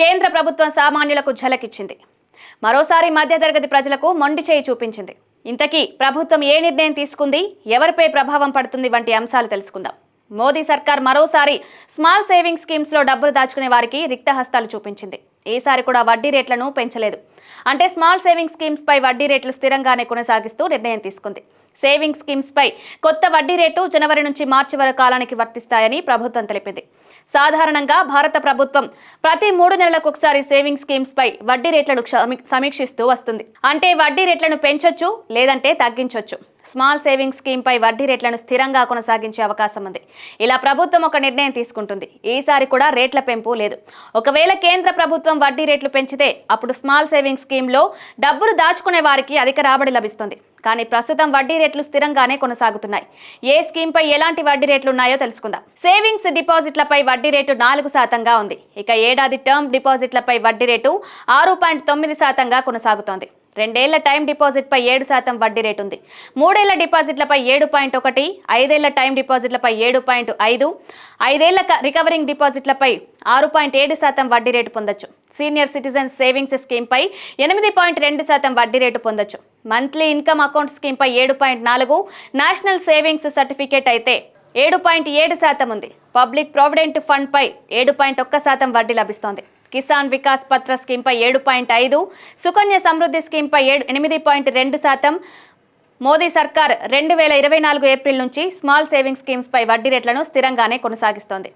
కేంద్ర ప్రభుత్వం సామాన్యులకు ఝలకిచ్చింది. మరోసారి మధ్యతరగతి ప్రజలకు మొండి చేయి చూపించింది. ఇంతకీ ప్రభుత్వం ఏ నిర్ణయం తీసుకుంది? ఎవరిపై ప్రభావం పడుతుంది? వంటి అంశాలు తెలుసుకుందాం. మోదీ సర్కార్ మరోసారి స్మాల్ సేవింగ్ స్కీమ్స్లో డబ్బులు దాచుకునే వారికి రిక్తహస్తాలు చూపించింది. ఈసారి కూడా వడ్డీ రేట్లను పెంచలేదు. అంటే స్మాల్ సేవింగ్ స్కీమ్స్ పై వడ్డీ రేట్లు స్థిరంగానే కొనసాగిస్తూ నిర్ణయం తీసుకుంది. సేవింగ్ స్కీమ్స్ పై కొత్త వడ్డీ రేటు జనవరి నుంచి మార్చి వరకు కాలానికి వర్తిస్తాయని ప్రభుత్వం తెలిపింది. సాధారణంగా భారత ప్రభుత్వం ప్రతి మూడు నెలలకు ఒకసారి సేవింగ్ స్కీమ్స్ పై వడ్డీ రేట్లను సమీక్షిస్తూ వస్తుంది. అంటే వడ్డీ రేట్లను పెంచొచ్చు లేదంటే తగ్గించొచ్చు. స్మాల్ సేవింగ్స్ స్కీమ్ పై వడ్డీ రేట్లను స్థిరంగా కొనసాగించే అవకాశం ఉంది. ఇలా ప్రభుత్వం ఒక నిర్ణయం తీసుకుంటుంది. ఈసారి కూడా రేట్ల పెంపు లేదు. ఒకవేళ కేంద్ర ప్రభుత్వం వడ్డీ రేట్లు పెంచితే అప్పుడు స్మాల్ సేవింగ్ స్కీమ్లో డబ్బులు దాచుకునే వారికి అధిక రాబడి లభిస్తుంది. కానీ ప్రస్తుతం వడ్డీ రేట్లు స్థిరంగానే కొనసాగుతున్నాయి. ఏ స్కీమ్పై ఎలాంటి వడ్డీ రేట్లు ఉన్నాయో తెలుసుకుందాం. సేవింగ్స్ డిపాజిట్లపై వడ్డీ రేటు నాలుగు శాతంగా ఉంది. ఇక ఏడాది టర్మ్ డిపాజిట్లపై వడ్డీ రేటు ఆరు పాయింట్ తొమ్మిది శాతంగా కొనసాగుతోంది. రెండేళ్ళ టైం డిపాజిట్పై ఏడు శాతం వడ్డీ రేటు ఉంది మూడేళ్ళ డిపాజిట్లపై ఏడు పాయింట్ ఒకటి ఐదేళ్ళ టైం డిపాజిట్లపై ఏడు పాయింట్ ఐదు ఐదేళ్ళ రికవరింగ్ డిపాజిట్లపై ఆరు పాయింట్ ఏడు శాతం వడ్డీ రేటు పొందొచ్చు. సీనియర్ సిటిజన్ సేవింగ్స్ స్కీమ్పై ఎనిమిది పాయింట్ రెండు శాతం వడ్డీ రేటు పొందొచ్చు. మంత్లీ ఇన్కమ్ అకౌంట్ స్కీమ్పై ఏడు పాయింట్ నాలుగు నేషనల్ సేవింగ్స్ సర్టిఫికేట్ అయితే ఏడు పాయింట్ ఏడు శాతం ఉంది. పబ్లిక్ ప్రావిడెంట్ ఫండ్పై ఏడు పాయింట్ ఒక్క శాతం వడ్డీ లభిస్తోంది. కిసాన్ వికాస్ పత్ర స్కీమ్పై ఏడు పాయింట్ ఐదు సుకన్య సమృద్ధి స్కీమ్పై ఏడు ఎనిమిది పాయింట్ రెండు శాతం మోదీ సర్కార్ రెండు వేల ఇరవై నాలుగు ఏప్రిల్ నుంచి స్మాల్ సేవింగ్ స్కీమ్స్పై వడ్డీ రేట్లను స్థిరంగానే కొనసాగిస్తోంది.